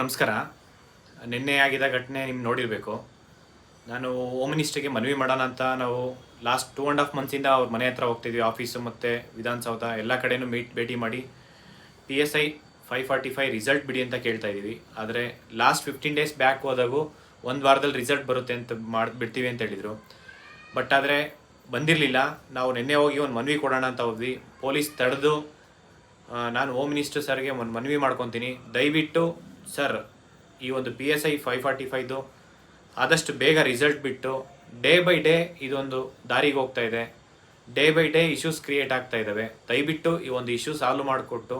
ನಮಸ್ಕಾರ. ನಿನ್ನೆ ಆಗಿದ ಘಟನೆ ನಿಮ್ಗೆ ನೋಡಿರಬೇಕು. ನಾನು ಹೋಮ್ ಮಿನಿಸ್ಟ್ರಿಗೆ ಮನವಿ ಮಾಡೋಣ ಅಂತ ನಾವು ಲಾಸ್ಟ್ ಟೂ ಆ್ಯಂಡ್ ಹಾಫ್ ಮಂತ್ಸಿಂದ ಅವ್ರ ಮನೆ ಹತ್ರ ಹೋಗ್ತಿದ್ವಿ ಆಫೀಸು ಮತ್ತು ವಿಧಾನಸೌಧ ಎಲ್ಲ ಕಡೆನೂ ಮೀಟ್ ಭೇಟಿ ಮಾಡಿ P S I five forty five result ಬಿಡಿ ಅಂತ ಕೇಳ್ತಾ ಇದ್ದೀವಿ. ಆದರೆ ಲಾಸ್ಟ್ ಫಿಫ್ಟೀನ್ ಡೇಸ್ ಬ್ಯಾಕ್ ಹೋದಾಗೂ ಒಂದು ವಾರದಲ್ಲಿ ರಿಸಲ್ಟ್ ಬರುತ್ತೆ ಅಂತ ಮಾಡಿ, ಬಿಡ್ತೀವಿ ಅಂತ ಹೇಳಿದರು. ಬಟ್ ಆದರೆ ಬಂದಿರಲಿಲ್ಲ. ನಾವು ನಿನ್ನೆ ಹೋಗಿ ಒಂದು ಮನವಿ ಕೊಡೋಣ ಅಂತ ಹೋದ್ವಿ. ಪೊಲೀಸ್ ತಡೆದು ನಾನು ಹೋಮ್ ಮಿನಿಸ್ಟರ್ ಸರ್ಗೆ ಒಂದು ಮನವಿ ಮಾಡ್ಕೊತೀನಿ. ದಯವಿಟ್ಟು ಸರ್, ಈ ಒಂದು P S I five forty ಫೈವ್ದು ಆದಷ್ಟು ಬೇಗ ರಿಸಲ್ಟ್ ಬಿಟ್ಟು ಡೇ ಬೈ ಡೇ ಇದೊಂದು ದಾರಿಗೆ ಹೋಗ್ತಾ ಇದೆ. Day by day issues create ಆಗ್ತಾ ಇದ್ದಾವೆ ದಯವಿಟ್ಟು ಈ ಒಂದು ಇಶ್ಯೂ ಸಾಲ್ವ್ ಮಾಡಿಕೊಟ್ಟು,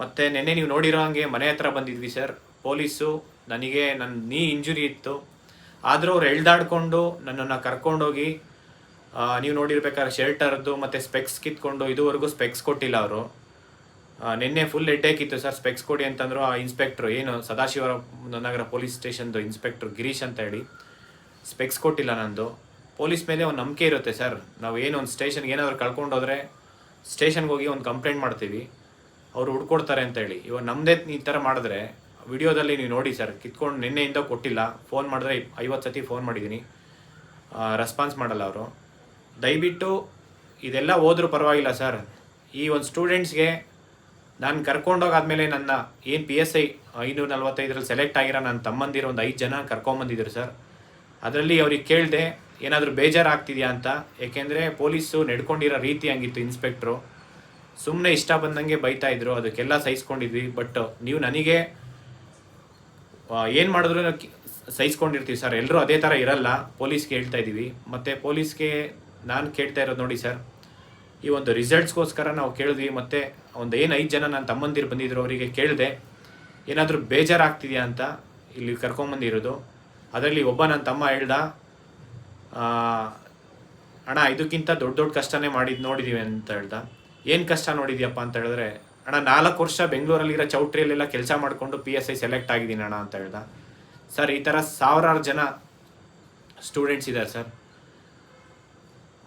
ಮತ್ತು ನಿನ್ನೆ ನೀವು ನೋಡಿರೋ ಹಾಗೆ ಮನೆ ಹತ್ರ ಬಂದಿದ್ವಿ ಸರ್. ಪೊಲೀಸು, ನನಗೆ ನನ್ನ ನೀ ಇಂಜುರಿ ಇತ್ತು. ಆದರೂ ಅವ್ರು ಎಳ್ದಾಡ್ಕೊಂಡು ನನ್ನನ್ನು ಕರ್ಕೊಂಡೋಗಿ ನೀವು ನೋಡಿರ್ಬೇಕಾದ್ರೆ ಶೆಲ್ಟರ್ದು ಮತ್ತು ಸ್ಪೆಕ್ಸ್ ಕಿತ್ಕೊಂಡು ಇದುವರೆಗೂ ಸ್ಪೆಕ್ಸ್ ಕೊಟ್ಟಿಲ್ಲ ಅವರು. ನಿನ್ನೆ ಫುಲ್ ಹೆಡ್ಡೇಕ್ ಇತ್ತು ಸರ್ ಸ್ಪೆಕ್ಸ್ ಕೊಡಿ ಅಂತಂದ್ರು ಆ ಇನ್ಸ್ಪೆಕ್ಟ್ರು ಏನು ಸದಾಶಿವರ ನಗರ ಪೊಲೀಸ್ ಸ್ಟೇಷನ್ದು ಇನ್ಸ್ಪೆಕ್ಟ್ರು ಗಿರೀಶ್ ಅಂತ ಹೇಳಿ. ಸ್ಪೆಕ್ಸ್ ಕೊಟ್ಟಿಲ್ಲ ನಂದು. ಪೊಲೀಸ್ ಮೇಲೆ ಒಂದು ನಂಬಿಕೆ ಇರುತ್ತೆ ಸರ್ ನಾವು ಏನು ಒಂದು ಸ್ಟೇಷನ್ಗೆ ಏನಾದರೂ ಕಳ್ಕೊಂಡೋದ್ರೆ ಸ್ಟೇಷನ್ಗೆ ಹೋಗಿ ಒಂದು ಕಂಪ್ಲೇಂಟ್ ಮಾಡ್ತೀವಿ. ಅವರು ಹುಡ್ಕೊಡ್ತಾರೆ ಅಂತ ಹೇಳಿ. ಇವಾಗ ನಮ್ಮದೇ ಈ ಥರ ಮಾಡಿದ್ರೆ, ವಿಡಿಯೋದಲ್ಲಿ ನೀವು ನೋಡಿ ಸರ್ ಕಿತ್ಕೊಂಡು ನಿನ್ನೆಯಿಂದ ಕೊಟ್ಟಿಲ್ಲ. ಫೋನ್ ಮಾಡಿದ್ರೆ ಐವತ್ತು ಸತಿ ಫೋನ್ ಮಾಡಿದ್ದೀನಿ ರೆಸ್ಪಾನ್ಸ್ ಮಾಡಲ್ಲ ಅವರು. ದಯವಿಟ್ಟು ಇದೆಲ್ಲ ಹೋದ್ರೂ ಪರವಾಗಿಲ್ಲ ಸರ್ ಈ ಒಂದು ಸ್ಟೂಡೆಂಟ್ಸ್ಗೆ ನಾನು ಕರ್ಕೊಂಡೋಗಾದ್ಮೇಲೆ ನನ್ನ ಏನು ಪಿ ಎಸ್ ಐ ಐನೂರ ನಲ್ವತ್ತೈದರಲ್ಲಿ ಸೆಲೆಕ್ಟ್ ಆಗಿರೋ ನನ್ನ ತಮ್ಮಂದಿರು ಒಂದು ಐದು ಜನ ಕರ್ಕೊಂಬಂದಿದ್ರು ಸರ್. ಅದರಲ್ಲಿ ಅವ್ರಿಗೆ ಕೇಳಿದೆ, ಏನಾದರೂ ಬೇಜಾರಾಗ್ತಿದೆಯಾ ಅಂತ. ಏಕೆಂದರೆ ಪೊಲೀಸು ನಡ್ಕೊಂಡಿರೋ ರೀತಿ ಹಂಗಿತ್ತು ಇನ್ಸ್ಪೆಕ್ಟ್ರು ಸುಮ್ಮನೆ ಇಷ್ಟ ಬಂದಂಗೆ ಬೈತಾ ಇದ್ರು, ಅದಕ್ಕೆಲ್ಲ ಸಹಿಸ್ಕೊಂಡಿದ್ವಿ. ಬಟ್ ನೀವು ನನಗೆ ಏನು ಮಾಡಿದ್ರು ಸಹಿಸ್ಕೊಂಡಿರ್ತೀವಿ ಸರ್. ಎಲ್ಲರೂ ಅದೇ ಥರ ಇರಲ್ಲ. ಪೊಲೀಸ್ಗೆ ಹೇಳ್ತಾ ಇದ್ದೀವಿ. ಮತ್ತು ಪೊಲೀಸ್ಗೆ ನಾನು ಕೇಳ್ತಾ ಇರೋದು ನೋಡಿ ಸರ್. ಈ ಒಂದು ರಿಸಲ್ಟ್ಸ್ಗೋಸ್ಕರ ನಾವು ಕೇಳಿದ್ವಿ, ಮತ್ತು ಒಂದು ಏನು ಐದು ಜನ ನನ್ನ ತಮ್ಮಂದಿರು ಬಂದಿದ್ರು, ಅವರಿಗೆ ಕೇಳಿದೆ, ಏನಾದರೂ ಬೇಜಾರಾಗ್ತಿದೆಯಾ ಅಂತ ಇಲ್ಲಿ ಕರ್ಕೊಂಬಂದಿರೋದು. ಅದರಲ್ಲಿ ಒಬ್ಬ ನನ್ನ ತಮ್ಮ ಹೇಳ್ದ ಅಣ್ಣ, ಇದಕ್ಕಿಂತ ದೊಡ್ಡ ದೊಡ್ಡ ಕಷ್ಟನೇ ಮಾಡಿದ್ ನೋಡಿದ್ದೀವಿ ಅಂತ ಹೇಳ್ದ. ಏನು ಕಷ್ಟ ನೋಡಿದ್ಯಪ್ಪ ಅಂತ ಹೇಳಿದ್ರೆ, ಅಣ್ಣ, ನಾಲ್ಕು ವರ್ಷ ಬೆಂಗಳೂರಲ್ಲಿರೋ ಚೌಟ್ರಿಯಲ್ಲೆಲ್ಲ ಕೆಲಸ ಮಾಡಿಕೊಂಡು ಪಿ ಎಸ್ ಐ ಸೆಲೆಕ್ಟ್ ಆಗಿದ್ದೀನಿ ಅಣ್ಣ ಅಂತ ಹೇಳ್ದ. ಸರ್, ಈ ಥರ ಸಾವಿರಾರು ಜನ ಸ್ಟೂಡೆಂಟ್ಸ್ ಇದ್ದಾರೆ ಸರ್.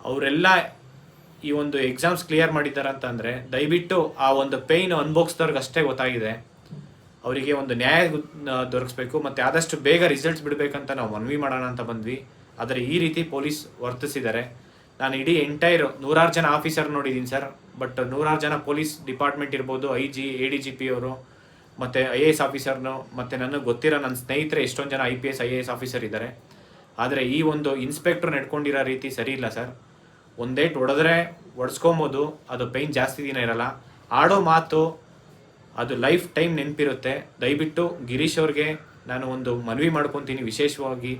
ಅವರೆಲ್ಲ ಈ ಒಂದು ಎಕ್ಸಾಮ್ಸ್ ಕ್ಲಿಯರ್ ಮಾಡಿದ್ದಾರೆ ಅಂತಂದರೆ ದಯವಿಟ್ಟು ಆ ಒಂದು ಪೇಯ್ನ್ ಅನುಭವಿಸ್ದವ್ರಿಗೆ ಅಷ್ಟೇ ಗೊತ್ತಾಗಿದೆ. ಅವರಿಗೆ ಒಂದು ನ್ಯಾಯ ದೊರಕಿಸ್ಬೇಕು, ಮತ್ತು ಆದಷ್ಟು ಬೇಗ ರಿಸಲ್ಟ್ಸ್ ಬಿಡಬೇಕಂತ ನಾವು ಮನವಿ ಮಾಡೋಣ ಅಂತ ಬಂದ್ವಿ. ಆದರೆ ಈ ರೀತಿ ಪೊಲೀಸ್ ವರ್ತಿಸಿದ್ದಾರೆ. ನಾನು ಇಡೀ ಎಂಟೈರ್ ನೂರಾರು ಜನ ಆಫೀಸರ್ ನೋಡಿದ್ದೀನಿ ಸರ್ ಬಟ್ ನೂರಾರು ಜನ ಪೊಲೀಸ್ ಡಿಪಾರ್ಟ್ಮೆಂಟ್ ಇರ್ಬೋದು I G A D G P ಅವರು, ಮತ್ತು ಐ ಎ ಎಸ್ ಆಫೀಸರ್ನು ಮತ್ತು ನನಗೆ ಗೊತ್ತಿರೋ ನನ್ನ ಸ್ನೇಹಿತರೆ ಎಷ್ಟೊಂದು ಜನ I P S I A S officer ಇದ್ದಾರೆ. ಆದರೆ ಈ ಒಂದು ಇನ್ಸ್ಪೆಕ್ಟ್ರ್ ನಡ್ಕೊಂಡಿರೋ ರೀತಿ ಸರಿ ಇಲ್ಲ ಸರ್. ಒಂದೇಟ್ ಹೊಡೆದ್ರೆ ಒಡ್ಸ್ಕೊಬೋದು ಅದು ಪೈನ್ ಜಾಸ್ತಿ ದಿನ ಇರಲ್ಲ. ಆಡೋ ಮಾತು, ಅದು ಲೈಫ್ ಟೈಮ್ ನೆನಪಿರುತ್ತೆ. ದಯವಿಟ್ಟು ಗಿರೀಶ್ ಅವ್ರಿಗೆ ನಾನು ಒಂದು ಮನವಿ ಮಾಡ್ಕೊತೀನಿ ವಿಶೇಷವಾಗಿ.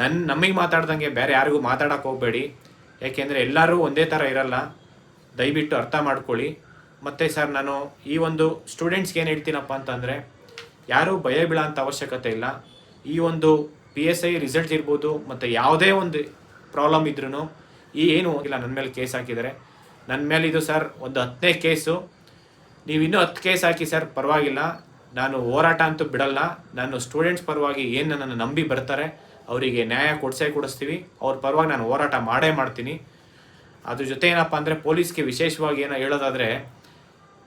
ನನ್ನ ನಮಗೆ ಮಾತಾಡ್ದಂಗೆ ಬೇರೆ ಯಾರಿಗೂ ಮಾತಾಡಕ್ಕೆ ಹೋಗಬೇಡಿ. ಯಾಕೆಂದರೆ ಎಲ್ಲರೂ ಒಂದೇ ಥರ ಇರಲ್ಲ. ದಯವಿಟ್ಟು ಅರ್ಥ ಮಾಡ್ಕೊಳ್ಳಿ. ಮತ್ತು ಸರ್, ನಾನು ಈ ಒಂದು ಸ್ಟೂಡೆಂಟ್ಸ್ಗೆ ಏನು ಹೇಳ್ತೀನಪ್ಪ ಅಂತಂದರೆ, ಯಾರೂ ಭಯ ಬೀಳೋಂಥ ಅವಶ್ಯಕತೆ ಇಲ್ಲ. ಈ ಒಂದು ಪಿ ಎಸ್ ಐ ರಿಸಲ್ಟ್ ಇರ್ಬೋದು, ಮತ್ತು ಯಾವುದೇ ಒಂದು ಪ್ರಾಬ್ಲಮ್ ಇದ್ರೂ ಈ ಏನು ಹೋಗಿಲ್ಲ. ನನ್ನ ಮೇಲೆ ಕೇಸ್ ಹಾಕಿದ್ದಾರೆ. ನನ್ನ ಮೇಲೆ ಇದು ಸರ್ ಒಂದು ಹತ್ತನೇ ಕೇಸು. ನೀವು ಇನ್ನೂ ಹತ್ತು ಕೇಸ್ ಹಾಕಿ ಸರ್, ಪರವಾಗಿಲ್ಲ. ನಾನು ಹೋರಾಟ ಅಂತೂ ಬಿಡಲ್ಲ. ನಾನು ಸ್ಟೂಡೆಂಟ್ಸ್ ಪರವಾಗಿ ಏನು ನನ್ನನ್ನು ನಂಬಿ ಬರ್ತಾರೆ, ಅವರಿಗೆ ನ್ಯಾಯ ಕೊಡಿಸೇ ಕೊಡಿಸ್ತೀವಿ. ಅವ್ರ ಪರವಾಗಿ ನಾನು ಹೋರಾಟ ಮಾಡೇ ಮಾಡ್ತೀನಿ. ಅದ್ರ ಜೊತೆ ಏನಪ್ಪ ಅಂದರೆ ಪೊಲೀಸ್ಗೆ ವಿಶೇಷವಾಗಿ ಏನೋ ಹೇಳೋದಾದರೆ,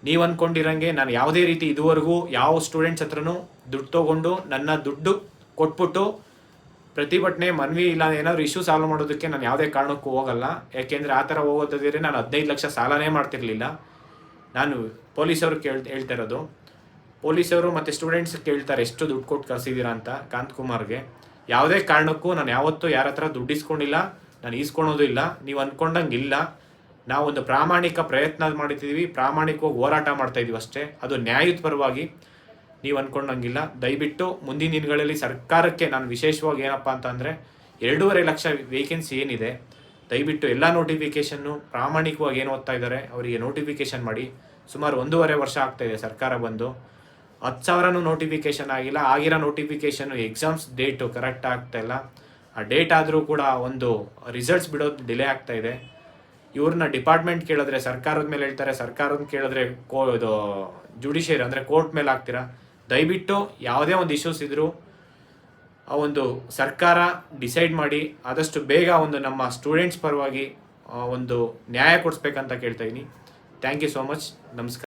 ನೀವು ಅಂದ್ಕೊಂಡಿರಂಗೆ ನಾನು ಯಾವುದೇ ರೀತಿ ಇದುವರೆಗೂ ಯಾವ ಸ್ಟೂಡೆಂಟ್ಸ್ ಹತ್ರನೂ ದುಡ್ಡು ತೊಗೊಂಡು ನನ್ನ ದುಡ್ಡು ಕೊಟ್ಬಿಟ್ಟು ಪ್ರತಿಭಟನೆ, ಮನವಿ ಇಲ್ಲ ಏನಾದರೂ ಇಶ್ಯೂ ಸಾಲ್ವ್ ಮಾಡೋದಕ್ಕೆ ನಾನು ಯಾವುದೇ ಕಾರಣಕ್ಕೂ ಹೋಗಲ್ಲ. ಯಾಕೆಂದರೆ ಆ ಥರ ಹೋಗೋದಿದ್ರೆ ನಾನು ಹದಿನೈದು ಲಕ್ಷ ಸಾಲನೇ ಮಾಡ್ತಿರ್ಲಿಲ್ಲ. ನಾನು ಪೊಲೀಸವರು ಕೇಳ್ ಹೇಳ್ತಾ ಇರೋದು. ಪೊಲೀಸವರು ಮತ್ತು ಸ್ಟೂಡೆಂಟ್ಸ್ ಕೇಳ್ತಾರೆ, ಎಷ್ಟು ದುಡ್ಡು ಕೊಟ್ಟು ಕಳಿಸಿದ್ದೀರಾ ಅಂತ? ಕಾಂತ್ ಕುಮಾರ್ಗೆ. ಯಾವುದೇ ಕಾರಣಕ್ಕೂ ನಾನು ಯಾವತ್ತೂ ಯಾರ ಹತ್ರ ದುಡ್ಡು ಇಸ್ಕೊಂಡಿಲ್ಲ. ನಾನು ಈಸ್ಕೊಳೋದು ಇಲ್ಲ. ನೀವು ಅಂದ್ಕೊಂಡಂಗೆ ಇಲ್ಲ. ನಾವೊಂದು ಪ್ರಾಮಾಣಿಕ ಪ್ರಯತ್ನ ಮಾಡಿದ್ದೀವಿ. ಪ್ರಾಮಾಣಿಕವಾಗಿ ಹೋರಾಟ ಮಾಡ್ತಾ ಇದೀವಿ ಅಷ್ಟೇ. ಅದು ನ್ಯಾಯದ ಪರವಾಗಿ ನೀವು ಅಂದ್ಕೊಂಡಂಗಿಲ್ಲ ದಯವಿಟ್ಟು ಮುಂದಿನ ದಿನಗಳಲ್ಲಿ ಸರ್ಕಾರಕ್ಕೆ ನಾನು ವಿಶೇಷವಾಗಿ ಏನಪ್ಪ ಅಂತಂದರೆ ಎರಡೂವರೆ ಲಕ್ಷ ವೇಕೆನ್ಸಿ ಏನಿದೆ. ದಯವಿಟ್ಟು ಎಲ್ಲ ನೋಟಿಫಿಕೇಷನ್ನು ಪ್ರಾಮಾಣಿಕವಾಗಿ ಏನು ಓದ್ತಾ ಇದ್ದಾರೆ ಅವರಿಗೆ ನೋಟಿಫಿಕೇಷನ್ ಮಾಡಿ. ಸುಮಾರು ಒಂದೂವರೆ ವರ್ಷ ಆಗ್ತಾ ಇದೆ ಸರ್ಕಾರ ಬಂದು. ಹತ್ತು ಸಾವಿರನೂ ನೋಟಿಫಿಕೇಷನ್ ಆಗಿಲ್ಲ. ಆಗಿರೋ ನೋಟಿಫಿಕೇಷನ್ನು ಎಕ್ಸಾಮ್ಸ್ ಡೇಟು ಕರೆಕ್ಟ್ ಆಗ್ತಾ ಇಲ್ಲ. ಆ ಡೇಟ್ ಆದರೂ ಕೂಡ ಒಂದು ರಿಸಲ್ಟ್ಸ್ ಬಿಡೋದು ಡಿಲೇ ಆಗ್ತಾ ಇದೆ. ಇವ್ರನ್ನ ಡಿಪಾರ್ಟ್ಮೆಂಟ್ ಕೇಳಿದ್ರೆ ಸರ್ಕಾರದ ಮೇಲೆ ಹೇಳ್ತಾರೆ. ಸರ್ಕಾರದ ಕೇಳಿದ್ರೆ ಕೋ ಇದು ಜುಡಿಷಿಯರಿ ಅಂದರೆ ಕೋರ್ಟ್ ಮೇಲೆ ಹಾಕ್ತೀರಾ? ದಯವಿಟ್ಟು ಯಾವುದೇ ಒಂದು ಇಶ್ಯೂಸ್ ಇದ್ದರೂ ಆ ಒಂದು ಸರ್ಕಾರ ಡಿಸೈಡ್ ಮಾಡಿ ಆದಷ್ಟು ಬೇಗ ಒಂದು ನಮ್ಮ ಸ್ಟೂಡೆಂಟ್ಸ್ ಪರವಾಗಿ ಒಂದು ನ್ಯಾಯ ಕೊಡಿಸ್ಬೇಕಂತ ಕೇಳ್ತಾಯಿದ್ದೀನಿ ಥ್ಯಾಂಕ್ ಯು ಸೋ ಮಚ್ ನಮಸ್ಕಾರ.